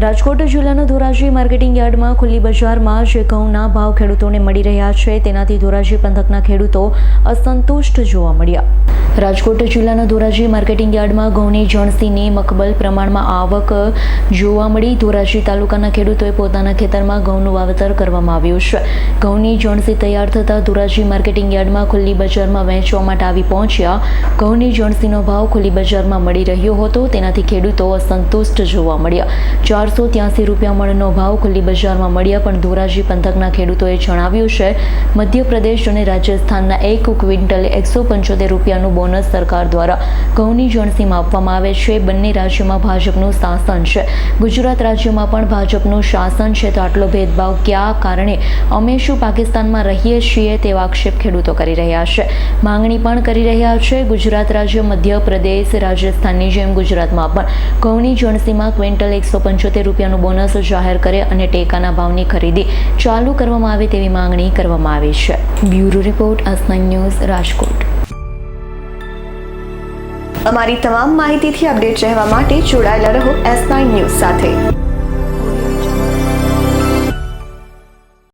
રાજકોટ જિલ્લાના ધોરાજી માર્કેટિંગ યાર્ડમાં ખુલ્લી બજારમાં જે ઘઉંના ભાવ ખેડૂતોને મળી રહ્યા છે. તેનાથી ધોરાજી પંથકના ખેડૂતો અસંતુષ્ટ જોવા મળ્યા. રાજકોટ જિલ્લાના ધોરાજી માર્કેટિંગ યાર્ડમાં ઘઉંની, જણસીની મકબલ પ્રમાણમાં આવક જોવા મળી. ધોરાજી તાલુકાના ખેડૂતોએ પોતાના ખેતરમાં ઘઉંનું વાવેતર કરવામાં આવ્યું છે. ઘઉંની, જણસી તૈયાર થતાં ધોરાજી માર્કેટિંગ યાર્ડમાં ખુલ્લી બજારમાં વેચવા માટે આવી પહોંચ્યા. ઘઉંની, જણસીનો ભાવ ખુલ્લી બજારમાં મળી રહ્યો હતો. તેનાથી ખેડૂતો અસંતુષ્ટ જોવા મળ્યા. ચારસો ત્યાસી રૂપિયા મણનો ભાવ ખુલ્લી બજારમાં મળ્યા પણ ધોરાજી પંથકના ખેડૂતોએ જણાવ્યું છે, મધ્યપ્રદેશ અને રાજસ્થાનના એક ક્વિન્ટલ એકસો પંચોતેર રૂપિયાનું બોનસ સરકાર દ્વારા ઘઉંની જણસીમાં આપવામાં આવે છે. બંને રાજ્યોમાં ભાજપનું શાસન છે. ગુજરાત રાજ્યમાં પણ ભાજપનું શાસન છે તો આટલો ભેદભાવ ક્યાં? કારણે અમે શું પાકિસ્તાનમાં રહીએ છીએ તેવા આક્ષેપ ખેડૂતો કરી રહ્યા છે. માંગણી પણ કરી રહ્યા છે. ગુજરાત રાજ્ય, મધ્યપ્રદેશ, રાજસ્થાનની જેમ ગુજરાતમાં પણ ઘઉંની જણસીમાં ક્વિન્ટલ એકસો પંચોતેર રૂપિયાનું બોનસ જાહેર કરે અને ટેકાના ભાવની ખરીદી ચાલુ કરવામાં આવે તેવી માંગણી કરવામાં આવી છે. Bureau report અસના news, Rajkot. અમારી તમામ માહિતીથી અપડેટ રહેવા માટે જોડાયેલા રહો એસ ન્યૂઝ સાથે.